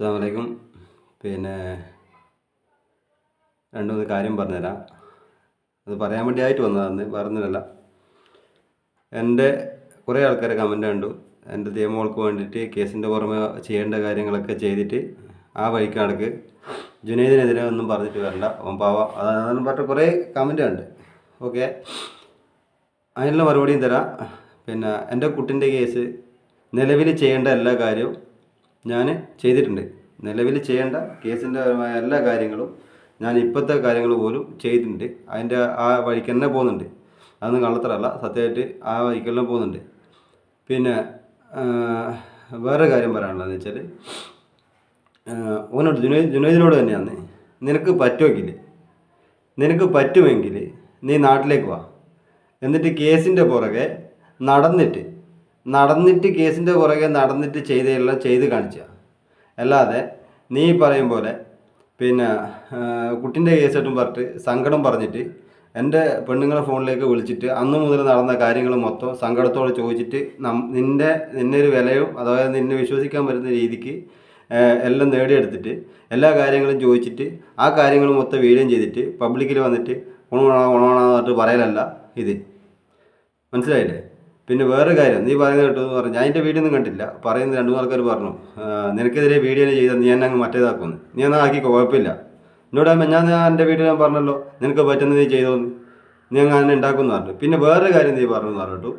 അസ്സാമലൈക്കും പിന്നെ രണ്ട് മൂന്ന് കാര്യം പറഞ്ഞുതരാം. അത് പറയാൻ വേണ്ടിയായിട്ട് വന്നതാണ് പറഞ്ഞതല്ല എന്റെ കുറേ ആൾക്കാർ കമന്റ് കണ്ടു. എന്റെ നിയമങ്ങൾക്ക് വേണ്ടിയിട്ട് കേസിന്റെ പുറമെ ചെയ്യേണ്ട കാര്യങ്ങളൊക്കെ ചെയ്തിട്ട് ആ വഴിക്ക് നടക്ക്. ജുനൈദിനെതിരെ ഒന്നും പറഞ്ഞിട്ട് വരണ്ട. അവൻ പാവ. അതാണെന്ന് പറഞ്ഞ കുറേ കമന്റ് ഉണ്ട് ഓക്കെ. അതിനുള്ള മറുപടിയും തരാം. പിന്നെ എന്റെ കുട്ടിന്റെ കേസ് നിലവിൽ ചെയ്യേണ്ട എല്ലാ കാര്യവും ഞാൻ ചെയ്തിട്ടുണ്ട്. നിലവിൽ ചെയ്യേണ്ട കേസിന്റെ പരമായ എല്ലാ കാര്യങ്ങളും ഞാൻ ഇപ്പോഴത്തെ കാര്യങ്ങൾ പോലും ചെയ്തിട്ടുണ്ട്. അതിന്റെ ആ വഴിക്ക് തന്നെ പോകുന്നുണ്ട്. അതൊന്നും കള്ളത്തരല്ല. സത്യമായിട്ട് ആ വഴിക്ക് തന്നെ പോകുന്നുണ്ട്. പിന്നെ വേറെ കാര്യം പറയാനുള്ളതെന്ന് വെച്ചാൽ ഓനോട് ജുനൈദ് ജുനൈദിനോട് തന്നെയാണ്. നിനക്ക് പറ്റുമെങ്കിൽ നിനക്ക് പറ്റുമെങ്കിൽ നീ നാട്ടിലേക്ക് വാ. എന്നിട്ട് കേസിന്റെ പുറകെ നടന്നിട്ട് നടന്നിട്ട് കേസിന്റെ പുറകെ നടന്നിട്ട് ചെയ്തതെല്ലാം ചെയ്ത് കാണിച്ച. അല്ലാതെ നീ പറയും പോലെ പിന്നെ കുട്ടിന്റെ കേസായിട്ടും പറഞ്ഞിട്ട് സങ്കടം പറഞ്ഞിട്ട് എന്റെ പെണ്ണുങ്ങളെ ഫോണിലേക്ക് വിളിച്ചിട്ട് അന്ന് മുതൽ നടന്ന കാര്യങ്ങൾ മൊത്തം സങ്കടത്തോടെ ചോദിച്ചിട്ട് നം നിന്റെ നിന്നെ ഒരു വിലയും അതായത് നിന്നെ വിശ്വസിക്കാൻ പറ്റുന്ന രീതിക്ക് എല്ലാം നേടിയെടുത്തിട്ട് എല്ലാ കാര്യങ്ങളും ചോദിച്ചിട്ട് ആ കാര്യങ്ങൾ മൊത്തം വീഡിയോ ചെയ്തിട്ട് പബ്ലിക്കിൽ വന്നിട്ട് ഉണവണ ഉണവണമെന്ന് പറഞ്ഞിട്ട് പറയലല്ല ഇത്. മനസ്സിലായില്ലേ? പിന്നെ വേറെ കാര്യം നീ പറയുന്നത് കേട്ടോ എന്ന് പറഞ്ഞു. ഞാൻ എന്റെ വീഡിയോ ഒന്നും കണ്ടില്ല. പറയുന്ന രണ്ടു ആൾക്കാർ പറഞ്ഞു "ആ, നിനക്കെതിരെ വീഡിയോ ചെയ്താൽ നീ എന്നെ അങ്ങ് മറ്റേതാക്കുമെന്ന്. നീ എന്നാൽ ആക്കി കുഴപ്പമില്ല. എന്നോട് ഞാൻ എന്റെ വീഡിയോ ഞാൻ പറഞ്ഞല്ലോ നിനക്ക് പറ്റുന്നത് നീ ചെയ്തോന്ന്. നീ അങ്ങ് അങ്ങനെ ഉണ്ടാക്കുമെന്ന് പറഞ്ഞു. പിന്നെ വേറൊരു കാര്യം നീ പറഞ്ഞു പറഞ്ഞിട്ടു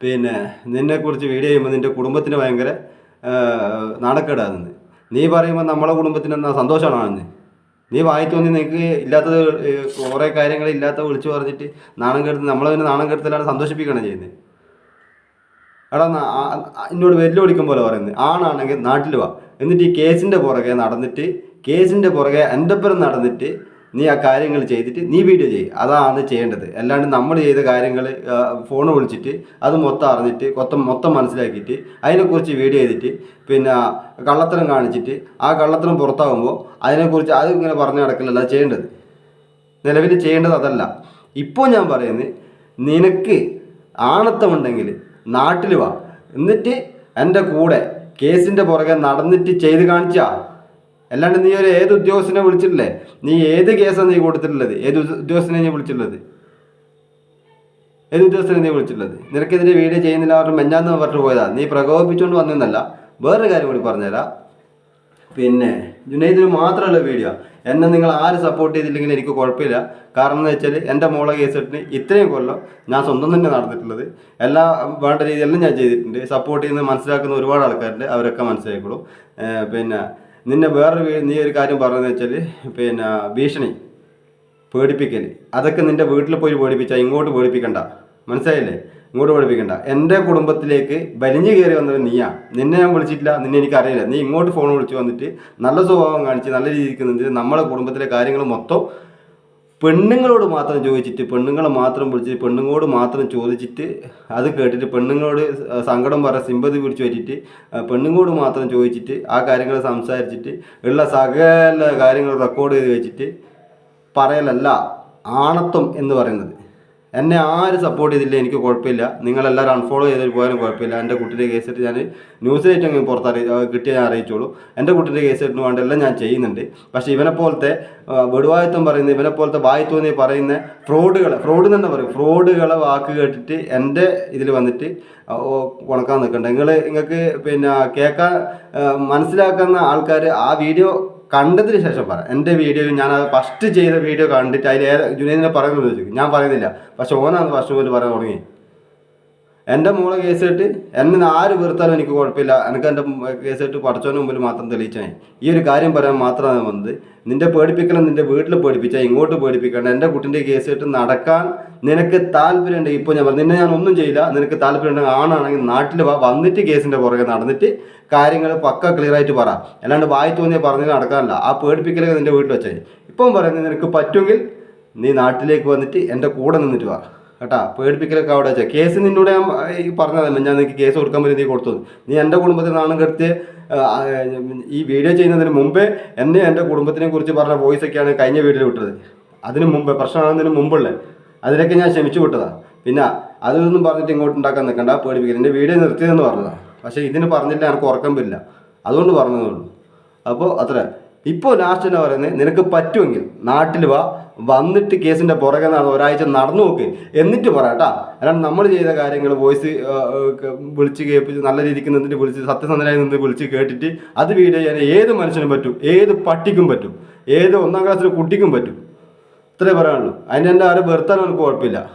പിന്നെ നിന്നെക്കുറിച്ച് വീഡിയോ ചെയ്യുമ്പോൾ നിന്റെ കുടുംബത്തിന് ഭയങ്കര നടക്കേടാന്ന് നീ പറയുമ്പോൾ നമ്മളെ കുടുംബത്തിന് എന്നാ സന്തോഷമാണെന്ന്. നീ വായി തോന്നി നിനക്ക് ഇല്ലാത്തത് കുറേ കാര്യങ്ങൾ ഇല്ലാത്ത വിളിച്ചു പറഞ്ഞിട്ട് നാണം കെടുത്ത് നമ്മളെ പിന്നെ നാണം കെടുത്തലാണ് സന്തോഷിപ്പിക്കുകയാണ് ചെയ്യുന്നത് എടാ എന്നോട് വെല്ലുവിളിക്കും പോലെ പറയുന്നത് ആണാണെങ്കിൽ നാട്ടിൽ വാ. എന്നിട്ട് ഈ കേസിന്റെ പുറകെ നടന്നിട്ട് കേസിന്റെ പുറകെ എന്റെ പുറം നടന്നിട്ട് നീ ആ കാര്യങ്ങൾ ചെയ്തിട്ട് നീ വീഡിയോ ചെയ്യും. അതാണ് ചെയ്യേണ്ടത്. അല്ലാണ്ട് നമ്മൾ ചെയ്ത കാര്യങ്ങൾ ഫോൺ വിളിച്ചിട്ട് അത് മൊത്തം അറിഞ്ഞിട്ട് മൊത്തം മൊത്തം മനസ്സിലാക്കിയിട്ട് അതിനെക്കുറിച്ച് വീഡിയോ ചെയ്തിട്ട് പിന്നെ കള്ളത്തരം കാണിച്ചിട്ട് ആ കള്ളത്തരം പുറത്താകുമ്പോൾ അതിനെക്കുറിച്ച് അത് ഇങ്ങനെ പറഞ്ഞു നടക്കലല്ല ചെയ്യേണ്ടത്. നിലവിൽ ചെയ്യേണ്ടത് അതല്ല. ഇപ്പോൾ ഞാൻ പറയുന്നത് നിനക്ക് ആണത്തമുണ്ടെങ്കിൽ നാട്ടിൽ വാ. എന്നിട്ട് എന്റെ കൂടെ കേസിന്റെ പുറകെ നടന്നിട്ട് ചെയ്ത് കാണിച്ചാ. അല്ലാണ്ട് നീ ഒരു ഏത് ഉദ്യോഗസ്ഥനെ വിളിച്ചിട്ടില്ലേ? നീ ഏത് കേസാണ് നീ കൊടുത്തിട്ടുള്ളത്? ഏത് ഉദ്യോഗസ്ഥനെ നീ വിളിച്ചിട്ടുള്ളത്? ഏത് ഉദ്യോഗസ്ഥനെ നീ വിളിച്ചിട്ടുള്ളത്? നിനക്കെതിരെ വീഡിയോ ചെയ്യുന്നില്ല അവരുടെ മെഞ്ഞാന്ന് പറഞ്ഞിട്ട് പോയതാ. നീ പ്രകോപിപ്പിച്ചുകൊണ്ട് വന്നതെന്നല്ല. വേറൊരു കാര്യം കൂടി പറഞ്ഞുതരാം. പിന്നെ ജുനൈദിന് മാത്രമുള്ള വീഡിയോ എന്നെ നിങ്ങൾ ആര് സപ്പോർട്ട് ചെയ്തില്ലെങ്കിൽ എനിക്ക് കുഴപ്പമില്ല. കാരണം എന്ന് വെച്ചാൽ എന്റെ മോളെ കേസിട്ടിന് ഇത്രയും കൊല്ലം ഞാൻ സ്വന്തം തന്നെ നടന്നിട്ടുള്ളത്. എല്ലാ വേണ്ട രീതിയിലും ഞാൻ ചെയ്തിട്ടുണ്ട്. സപ്പോർട്ട് ചെയ്യുന്ന മനസ്സിലാക്കുന്ന ഒരുപാട് ആൾക്കാരുണ്ട്. അവരൊക്കെ മനസ്സിലാക്കിക്കോളും പിന്നെ നിന്നെ വേറൊരു നീ ഒരു കാര്യം പറഞ്ഞതെന്ന് വെച്ചാൽ പിന്നെ ഭീഷണി പേടിപ്പിക്കൽ അതൊക്കെ നിന്റെ വീട്ടിൽ പോയി പേടിപ്പിച്ചാൽ ഇങ്ങോട്ട് പേടിപ്പിക്കണ്ട. മനസ്സിലായില്ലേ? ഇങ്ങോട്ട് പഠിപ്പിക്കണ്ട. എന്റെ കുടുംബത്തിലേക്ക് വലിഞ്ഞു കയറി വന്നത് നീയാ. നിന്നെ ഞാൻ വിളിച്ചിട്ടില്ല നിന്നെ എനിക്കറിയില്ല നീ ഇങ്ങോട്ട് ഫോൺ വിളിച്ചു വന്നിട്ട് നല്ല സ്വഭാവം കാണിച്ച് നല്ല രീതിക്ക് നിന്നിട്ട് നമ്മളെ കുടുംബത്തിലെ കാര്യങ്ങൾ മൊത്തം പെണ്ണുങ്ങളോട് മാത്രം ചോദിച്ചിട്ട് പെണ്ണുങ്ങളെ മാത്രം വിളിച്ചിട്ട് പെണ്ണുങ്ങളോട് മാത്രം ചോദിച്ചിട്ട് അത് കേട്ടിട്ട് പെണ്ണുങ്ങളോട് സങ്കടം പറ സിമ്പതി പിടിച്ചു പറ്റിയിട്ട് പെണ്ണുങ്ങളോട് മാത്രം ചോദിച്ചിട്ട് ആ കാര്യങ്ങൾ സംസാരിച്ചിട്ട് ഉള്ള സകല കാര്യങ്ങൾ റെക്കോർഡ് ചെയ്ത് വെച്ചിട്ട് പറയലല്ല ആണത്വം എന്ന് പറയുന്നത്. എന്നെ ആരും സപ്പോർട്ട് ചെയ്തില്ല എനിക്ക് കുഴപ്പമില്ല. നിങ്ങളെല്ലാവരും അൺഫോളോ ചെയ്തിട്ട് പോയാലും കുഴപ്പമില്ല. എന്റെ കുട്ടിന്റെ കേസിട്ട് ഞാൻ ന്യൂസിലായിട്ട് അങ്ങ് പുറത്തറി കിട്ടിയ ഞാൻ അറിയിച്ചോളൂ. എന്റെ കുട്ടിയുടെ കേസിട്ട് വേണ്ടെല്ലാം ഞാൻ ചെയ്യുന്നുണ്ട്. പക്ഷേ ഇവനെ പോലത്തെ വെടുവായത്വം പറയുന്ന ഇവനെ പോലത്തെ വായി തോന്നി പറയുന്ന ഫ്രോഡുകളെ ഫ്രോഡ് തന്നെ പറയും? ഫ്രോഡുകളെ വാക്ക് കേട്ടിട്ട് എന്റെ ഇതിൽ വന്നിട്ട് ഉണക്കാൻ നിൽക്കണ്ട. നിങ്ങൾ നിങ്ങൾക്ക് പിന്നെ കേൾക്കാൻ മനസ്സിലാക്കുന്ന ആൾക്കാർ ആ വീഡിയോ കണ്ടതിന് ശേഷം പറ. എന്റെ വീഡിയോ ഞാൻ ഫസ്റ്റ് ചെയ്ത വീഡിയോ കണ്ടിട്ട് അതിൽ ഏത് ജുനൈദിനെ പറയുന്നത് ഞാൻ പറയുന്നില്ല. പക്ഷെ ഓനാണ് ഫസ്റ്റ് മുതൽ പറയാൻ തുടങ്ങി. എന്റെ മോളെ കേസിട്ട് എന്നെ ആര് വെറുത്താലും എനിക്ക് കുഴപ്പമില്ല. എനിക്ക് എന്റെ കേസിട്ട് പഠിച്ചവന് മുമ്പിൽ മാത്രം തെളിയിച്ചാൽ ഈ ഒരു കാര്യം പറയാൻ മാത്രമാണ് വന്നത്. നിന്റെ പേടിപ്പിക്കണം നിന്റെ വീട്ടിൽ പേടിപ്പിച്ചാൽ ഇങ്ങോട്ട് പേടിപ്പിക്കണം എന്റെ കുട്ടിന്റെ കേസിട്ട് നടക്കാൻ നിനക്ക് താല്പര്യമുണ്ട് ഇപ്പോൾ ഞാൻ പറഞ്ഞു നിന്നെ ഞാൻ ഒന്നും ചെയ്യില്ല. നിനക്ക് താല്പര്യമുണ്ടെങ്കിൽ ആണാണെങ്കിൽ നാട്ടിൽ വാ വന്നിട്ട് കേസിന്റെ പുറകെ നടന്നിട്ട് കാര്യങ്ങൾ പക്ക ക്ലിയർ ആയിട്ട് പറ. അല്ലാണ്ട് വായി തോന്നിയാൽ പറഞ്ഞാൽ നടക്കാനില്ല. ആ പേടിപ്പിക്കലൊക്കെ നിന്റെ വീട്ടിൽ വെച്ചാൽ ഇപ്പം പറയുന്നത് നിനക്ക് പറ്റുമെങ്കിൽ നീ നാട്ടിലേക്ക് വന്നിട്ട് എന്റെ കൂടെ നിന്നിട്ട് വാ. കേട്ടാ പേടിപ്പിക്കലൊക്കെ അവിടെ വെച്ചാൽ കേസ് നിന്നോട് ഞാൻ ഈ പറഞ്ഞതല്ല ഞാൻ നിനക്ക് കേസ് കൊടുക്കാൻ പറ്റും നീ കൊടുത്തു നീ എന്റെ കുടുംബത്തിൽ നാണം കെടുത്ത് ഈ വീഡിയോ ചെയ്യുന്നതിന് മുമ്പേ എന്നെ എന്റെ കുടുംബത്തിനെ കുറിച്ച് പറഞ്ഞ വോയിസ് ഒക്കെയാണ് കഴിഞ്ഞ വീഡിയോയിൽ വിട്ടത്. അതിന് മുമ്പേ പ്രശ്നമാകുന്നതിന് മുമ്പുള്ള അതിനൊക്കെ ഞാൻ ക്ഷമിച്ചു വിട്ടതാണ് പിന്നെ അതൊന്നും പറഞ്ഞിട്ട് ഇങ്ങോട്ട് ഉണ്ടാക്കാൻ നിൽക്കണ്ട പേടിപ്പിക്കില്ല എന്റെ വീഡിയോ നിർത്തിയതെന്ന് പറഞ്ഞതാണ് പക്ഷേ ഇതിന് പറഞ്ഞില്ല എനിക്ക് ഉറക്കം വരില്ല. അതുകൊണ്ട് പറഞ്ഞതേ ഉള്ളൂ. അപ്പോൾ അത്ര. ഇപ്പോൾ ലാസ്റ്റ് എന്നാ പറയുന്നത് നിനക്ക് പറ്റുമെങ്കിൽ നാട്ടിൽ വാ വന്നിട്ട് കേസിന്റെ പുറകെ നടന്ന് ഒരാഴ്ച നടന്നു നോക്ക്. എന്നിട്ട് പറയാട്ടാ അല്ലാണ്ട് നമ്മൾ ചെയ്ത കാര്യങ്ങൾ വോയിസ് വിളിച്ച് കേൾപ്പിച്ച് നല്ല രീതിക്ക് നിന്നിട്ട് വിളിച്ച് സത്യസന്ധനായി നിന്ന് വിളിച്ച് കേട്ടിട്ട് അത് വീഡിയോ ചെയ്യാൻ ഏത് മനുഷ്യനും പറ്റും. ഏത് പട്ടിക്കും പറ്റും. ഏത് ഒന്നാം ക്ലാസ്സിലെ കുട്ടിക്കും പറ്റും. ഇത്രേ പറയാനുള്ളൂ. അതിന്റെ എന്റെ ആരും വെറുത്താൻ എനിക്ക് കുഴപ്പമില്ല.